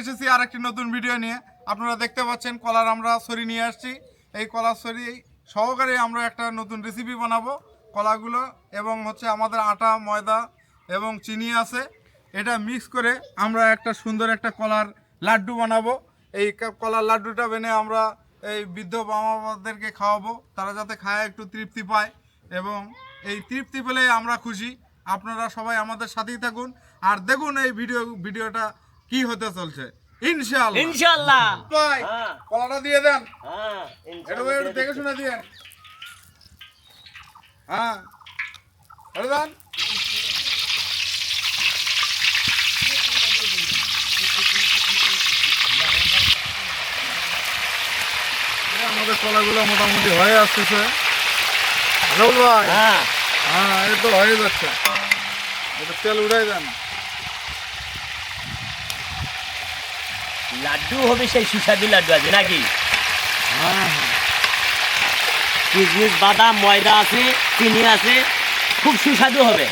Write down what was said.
এসেছি আর একটি নতুন ভিডিও নিয়ে। আপনারা দেখতে পাচ্ছেন কলার আমরা সরি নিয়ে আসছি। এই কলার সরি সহকারে আমরা একটা নতুন রেসিপি বানাবো কলাগুলো এবং হচ্ছে আমাদের আটা, ময়দা এবং চিনি আছে। এটা মিক্স করে আমরা একটা সুন্দর একটা কলার লাড্ডু বানাবো। এই কলার লাড্ডুটা বেনে আমরা এই বৃদ্ধ বাবাদেরকে খাওয়াবো। তারা যাতে খায়, একটু তৃপ্তি পায় এবং এই তৃপ্তি পেলে আমরা খুশি। আপনারা সবাই আমাদের সাথেই থাকুন। আর দেখুন এই ভিডিও ভিডিওটা কি হতে চলছে? ইনশাআল্লাহ। ইনশাআল্লাহ। ভাই হ্যাঁ। কলাটা দিয়ে দেন। হ্যাঁ একটু একটু দেখে শুনে হ্যাঁ। এটা দেন। আমাদের কলাগুলো মোটামুটি হয়ে আসতেছে। ভাই। হ্যাঁ। হ্যাঁ এই তো হয়ে যাচ্ছে। এটা তেল উড়াই দেন। লাড্ডু হবে সেই সুস্বাদু লাড্ডু আছে নাকি? হ্যাঁ হ্যাঁ। কিশমিশ বাদাম, ময়দা আছে, চিনি আছে, খুব সুস্বাদু হবে।